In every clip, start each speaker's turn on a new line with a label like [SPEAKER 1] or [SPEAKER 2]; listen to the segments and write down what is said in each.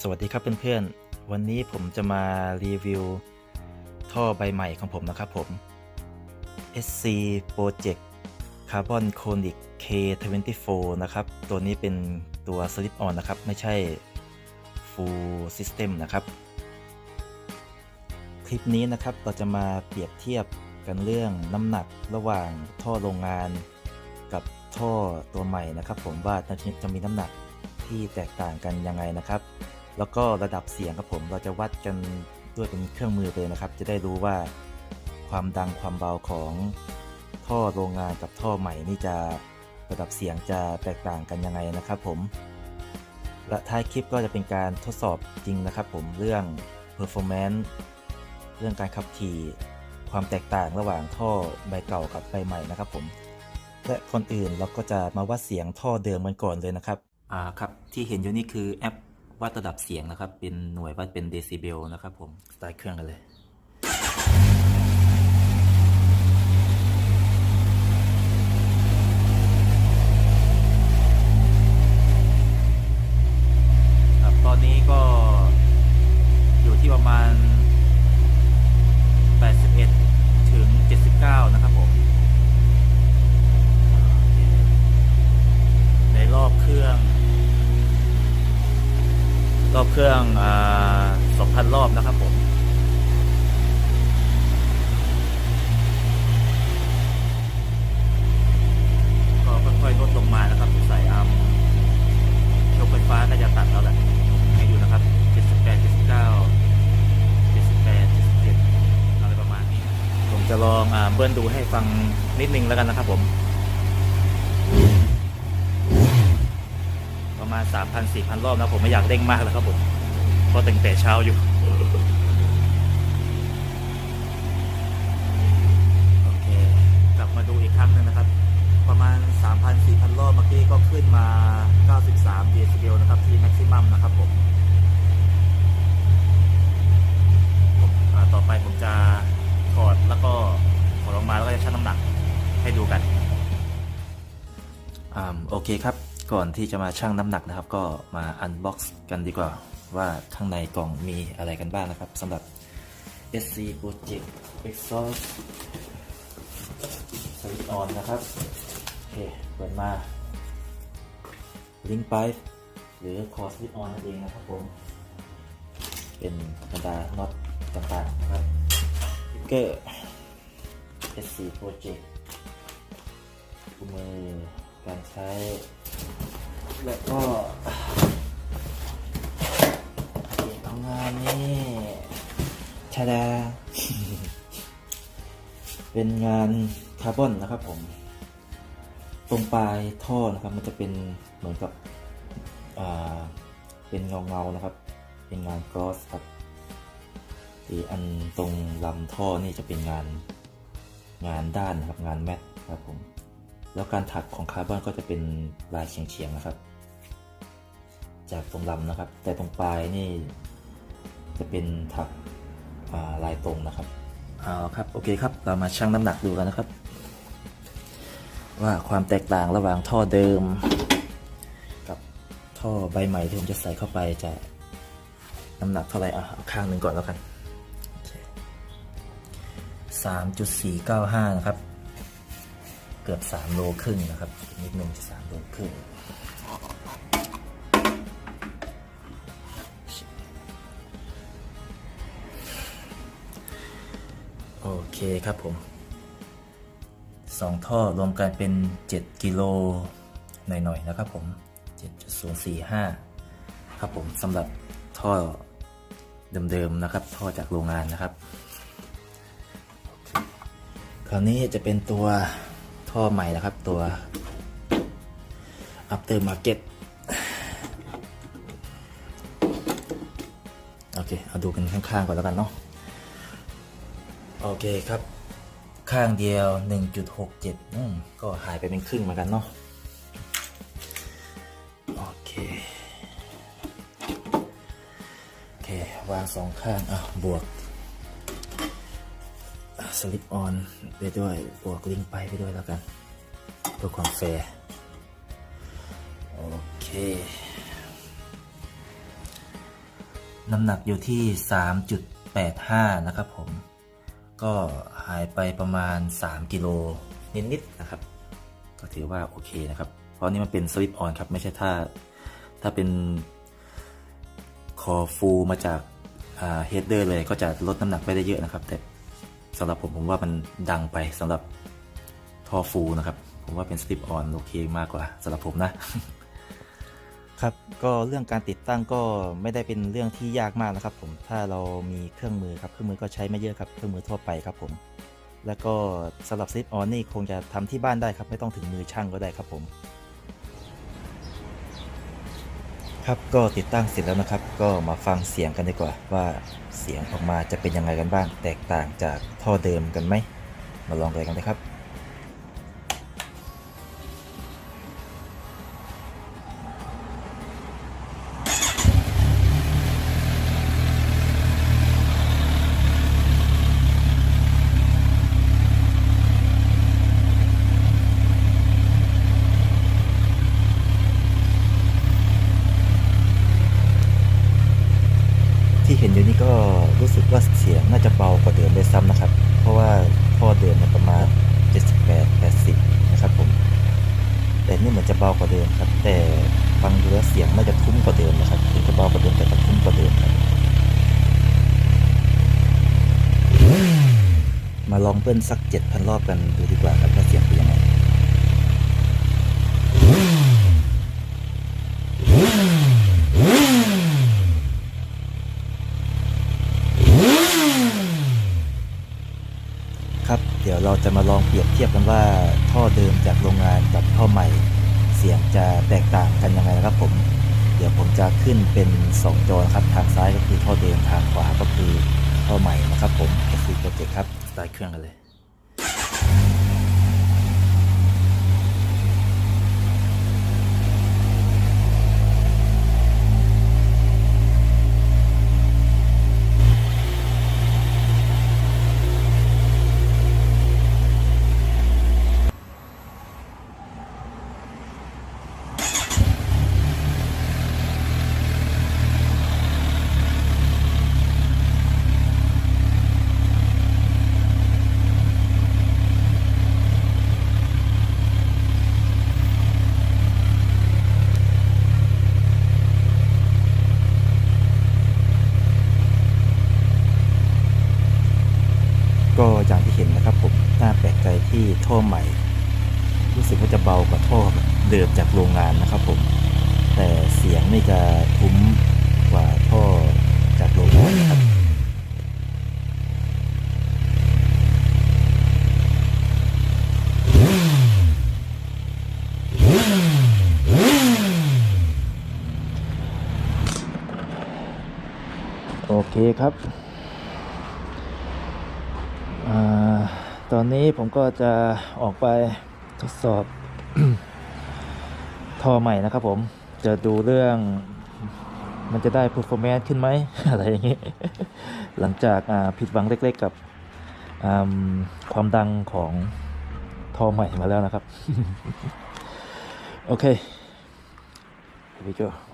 [SPEAKER 1] สวัสดีครับเพื่อนๆ วันนี้ผมจะมารีวิว ท่อใบใหม่ของผมนะครับผม SC Project Carbon Conic K24 นะครับ ตัวนี้เป็นตัว Slip On นะครับ ไม่ใช่ Full System นะครับ คลิปนี้นะครับเราจะมาเปรียบเทียบกันเรื่องน้ำหนักระหว่างท่อโรงงานกับท่อตัวใหม่นะครับ ผมว่าจะจะมีน้ำหนักที่แตกต่างกันยังไงนะครับ แล้วก็ระดับเสียงครับผมเราจะวัดกันด้วยเป็นเครื่องมือไปเลยนะครับ จะได้รู้ว่าความดังความเบาของท่อโรงงานกับท่อใหม่นี่จะระดับเสียงจะแตกต่างกันยังไงนะครับผม และท้ายคลิปก็จะเป็นการทดสอบจริงนะครับผมเรื่อง performance เรื่องการขับขี่ความแตกต่างระหว่างท่อใบเก่ากับใบใหม่นะครับผม และคนอื่นเราก็จะมาวัดเสียงท่อเดิมกันก่อนเลยนะครับ อ่าครับที่เห็นอยู่นี่คือแอป วัดระดับเสียงนะครับ เป็นหน่วยวัดเป็นเดซิเบลนะครับผมสไตล์เครื่องกันเลย ครับตอนนี้ก็อยู่ที่ประมาณ 81 ถึง 79 นะครับผม ในรอบเครื่อง รอบเครื่องอ่า2,000 ร อบนะครับผมก็ค่อยๆลดลงมานะครับใส่อัมยกไฟฟ้าก็จะตัดแล้วแหละให้อยู่นะครับ 78 79 78 77อะไรประมาณนี้ ผมจะลองอ่าเบิ้ลดูให้ฟังนิดนึงแล้วกันนะครับผมประมาณ 3,000 4,000 รอบนะผมไม่อยากเร่งมากแล้วครับผม เพราะตื่นแต่เช้าอยู่ โอเค กลับมาดูอีก ครั้งหนึ่งนะครับ ประมาณ 3,000 4,000 รอบเมื่อกี้ก็ขึ้นมา 93เดซิเบลนะครับ ที่แม็กซิมัมนะครับผมผมต่อไปผมจะถอดแล้วก็ถอดออกมาแล้วก็จะชั่งน้ำหนักให้ดูกันอ่าโอเคครับก่อนที่จะมาชั่งน้ำหนักนะครับ ก็มาอันบ็อกซ์กันดีกว่าว่าข้างในกล่องมีอะไรกันบ้างนะครับสำหรับ SC Project Exhaust สวิตออนนะครับ โอเค เปิดมาลิงก์ไปหรือคอสวิตออนนั่นเองนะครับผม เป็นบรรดาน็อตต่างๆนะครับติ๊กเกอร์ SC Project คู่มือการใช้ แล้วก็ของงานนี่ชาดา เป็นงาน คาร์บอนนะครับผม ตรงปลายท่อนะครับ มันจะเป็นเหมือนกับเป็นเงาเงานะครับ เป็นงานกลอสครับที่อันตรงลำท่อนี่จะเป็นงานงานด้านนะครับ งานแมทครับผม แล้วการถักของคาร์บอนก็จะเป็นลายเฉียงๆนะครับ จากตรงลำนะครับ แต่ตรงปลายนี่จะเป็นถักลายตรงนะครับเอาครับ โอเคครับ เรามาชั่งน้ำหนักดูกันนะครับ ว่าความแตกต่างระหว่างท่อเดิม กับท่อใบใหม่ที่ผมจะใส่เข้าไปจะน้ำหนักเท่าไหร่อะเอาข้างหนึ่งก่อนแล้วกันสามจุดสี่เก้าห้านะครับ เกือบสามโลครึ่งนะครับ นิดนึงจะสามโลครึ่งโอเคครับผม สองท่อรวมกันเป็น 7 กิโลหน่อยๆนะครับผม 7.045 ครับผมสำหรับท่อเดิมๆนะครับ ท่อจากโรงงานนะครับ คราวนี้จะเป็นตัวท่อใหม่นะครับตัว after market โอเค เอาดูกันข้างๆก่อนแล้วกันเนาะ โอเคครับ ข้างเดียว 1.67ก็หายไปเป็นครึ่งเหมือนกันเนาะโอเค โอเค วางสองข้าง อะ บวกสลิปออนไปด้วย บวกลิงไปไปด้วยแล้วกันเพื่อความแฟร์โอเค น้ำหนักอยู่ที่ 3.85 นะครับผม ก็หายไปประมาณ 3 กิโลนิดๆนะครับ ก็ถือว่าโอเคนะครับ เพราะนี่มันเป็นสวิปออนครับ ไม่ใช่ถ้าถ้าเป็นคอฟูมาจากเฮดเดอร์เลยก็จะลดน้ำหนักไปได้เยอะนะครับ แต่สำหรับผมผมว่ามันดังไปสำหรับท่อฟูนะครับ ผมว่าเป็นสลิปออนโอเคมากกว่าสำหรับผมนะ ครับก็เรื่องการติดตั้งก็ไม่ได้เป็นเรื่องที่ยากมากนะครับผมถ้าเรามีเครื่องมือครับเครื่องมือก็ใช้ไม่เยอะครับเครื่องมือทั่วไปครับผม แล้วก็สำหรับซิปออนนี่คงจะทำที่บ้านได้ครับ ไม่ต้องถึงมือช่างก็ได้ครับผม ครับก็ติดตั้งเสร็จแล้วนะครับ ก็มาฟังเสียงกันดีกว่า ว่าเสียงออกมาจะเป็นยังไงกันบ้าง แตกต่างจากท่อเดิมกันไหมมาลองเลยกันนะครับ ที่เห็นอยู่นี่ก็รู้สึกว่าเสียงน่าจะเบากว่าเดิมด้วยซ้ำนะครับ เพราะว่าท่อเดิมมันประมาณ 78 80 นะครับผม แต่นี่เหมือนจะเบากว่าเดิมครับ แต่ฟังดูแล้วเสียงน่าจะทุ้มกว่าเดิมนะครับถึงจะเบากว่าเดิมแต่ก็ทุ้มกว่าเดิมครับ เบิ้ลสัก7,000รอบกันดูดีกว่าครับว่าเสียงเป็นยังไงครับเดี๋ยวเราจะมาลองเปรียบเทียบกันว่าท่อเดิมจากโรงงานกับท่อใหม่ เสียงจะแตกต่างกันยังไงนะครับผมเดี๋ยวผมจะขึ้นเป็น 2 จอนครับทางซ้ายก็คือท่อเดิมทางขวาก็คือท่อใหม่นะครับผมก็คือโปรเจกต์ครับ ตาร์ทเครื่องกันเลย ก็อย่างที่เห็นนะครับผมน่าแปลกใจที่ท่อใหม่ รู้สึกว่าจะเบากว่าท่อเดิมจากโรงงานนะครับผม แต่เสียงนี่จะทุ้มกว่าท่อจากโรงงานนะครับโอเคครับอตอนนี้ผมก็จะออกไป ทดสอบท่อใหม่นะครับผมจะดูเรื่องมันจะได้ performance ขึ้นไหมอะไรอย่างนี้ หลังจากผิดหวังเล็ก ๆ กับความดังของท่อใหม่มาแล้วนะครับ โอเคไปเจ้า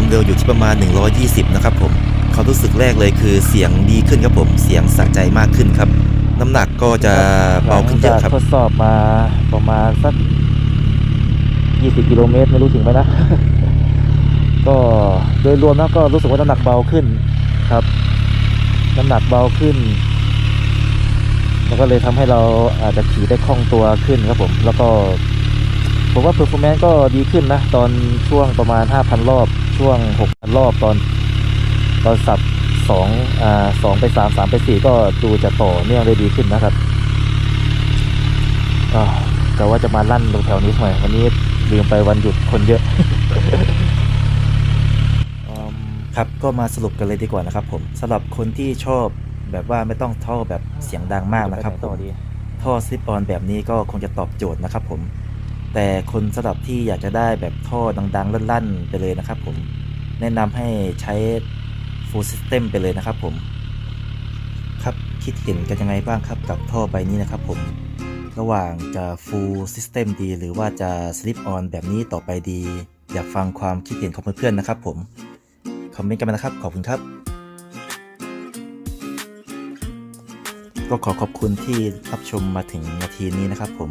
[SPEAKER 1] ความเร็วอยู่ที่ประมาณ 120 นะครับผมความรู้สึกแรกเลยคือเสียงดีขึ้นครับผม เสียงสะใจมากขึ้นครับ น้ำหนักก็จะเบาขึ้นเยอะครับ
[SPEAKER 2] ทดสอบมาประมาณสัก 20 กิโลเมตรไม่รู้ถึงไหมนะ ก็โดยรวมนะก็รู้สึกว่าน้ำหนักเบาขึ้นครับ น้ำหนักเบาขึ้นแล้วก็เลยทำให้เราอาจจะขี่ได้คล่องตัวขึ้นครับผม แล้วก็ ผมว่า performance ก็ดีขึ้นนะ ตอนช่วงประมาณ 5,000 รอบ ช่วง6รอบตอนตอนสับสองอ่าสองไปสามสามไปสี่ก็ดูจะต่อเนื่องได้ดีขึ้นนะครับอ่าแต่ว่าจะมาลั่นตรงแถวนี้หน่อยวันนี้ลืมไปวันหยุดคนเยอะ
[SPEAKER 1] ครับก็มาสรุปกันเลยดีกว่านะครับผมสำหรับคนที่ชอบแบบว่าไม่ต้องท่อแบบเสียงดังมากนะครับผ
[SPEAKER 2] ไหต่อ
[SPEAKER 1] ม
[SPEAKER 2] ดี
[SPEAKER 1] ท่อซิปออนแบบนี้ก็คงจะตอบโจทย์นะครับผม แต่คนสำหรับที่อยากจะได้แบบท่อดังๆ ลั่นๆ ไปเลยนะครับผมแนะนำให้ใช้ full system ไปเลยนะครับผมครับคิดเห็นกันยังไงบ้างครับกับท่อใบนี้นะครับผมระหว่างจะ full system ดี หรือว่าจะ slip on แบบนี้ต่อไปดี อยากฟังความคิดเห็นของเพื่อนๆนะครับผมคอมเมนต์กันมานะครับ ขอบคุณครับก็ขอขอบคุณที่รับชมมาถึงนาทีนี้นะครับผม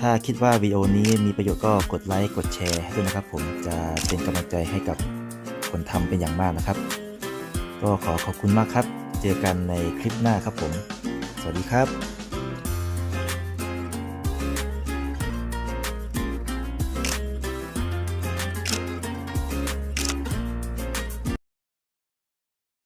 [SPEAKER 1] ถ้าคิดว่าวิดีโอนี้มีประโยชน์ก็กดไลค์กดแชร์ให้ด้วยนะครับ ผมจะเป็นกำลังใจให้กับคนทำเป็นอย่างมากนะครับ ก็ขอขอบคุณมากครับ เจอกันในคลิปหน้าครับผม สวัสดีครับ